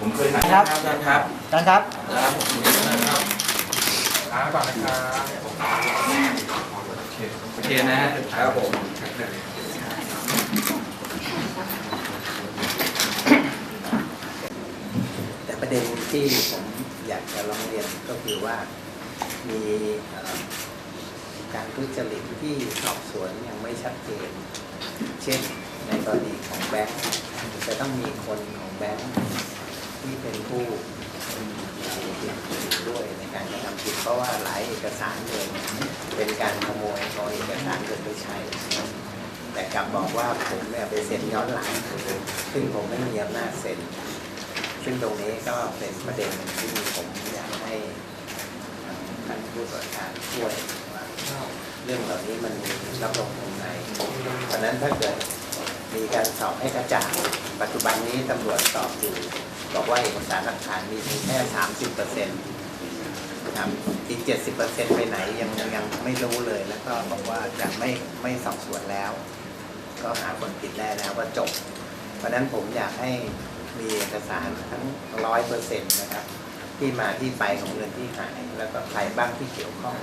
ผมเคยถ่ายครับอาจารย์ครับอาจารย์ครับครับผมนะครับอ่าก่อนนะครับโอเคนะฮะครับผมแต่ประเด็นที่ผมอยากจะร้องเรียนก็คือว่ามีเอ่อการทุจริตที่สอบสวนยังไม่ชัดเจน เช่นใน กรณีของแบงค์จะต้องมีคนของแบงค์ที่เป็นผู้ด้วยในการกระทำผิดเพราะว่าหลายเอกสารเลยเป็นการขโมยเอาเอกสารเกินไปใช้ แต่กลับบอกว่าผมเนี่ยไปเซ็นย้อนหลัง ซึ่งผมไม่มีอำนาจเซ็น ซึ่งตรงนี้ก็เป็นประเด็นที่ผมอยากให้ท่านผู้ตรวจการช่วยเรื่องเหล่านี้มันมีรับรองตรงไหนเพราะนั้นถ้าเกิด มีการสอบให้กระจ่างปัจจุบันนี้ตำรวจสอบอยู่บอกว่าเอกสารหลักฐานมีเพียงแค่สามสิบเปอร์เซ็นต์ครับอีกเจ็ดสิบเปอร์เซ็นต์ไปไหนยังยังไม่รู้เลย แล้วก็บอกว่าจะไม่ไม่สอบสวนแล้ว ก็หาคนผิดได้แล้วว่าจบ เพราะนั้นผมอยากให้มีเอกสารทั้งร้อยเปอร์เซ็นต์นะครับ ที่มาที่ไปของเงินที่หาย แล้วก็ใครบ้างที่เกี่ยวข้อง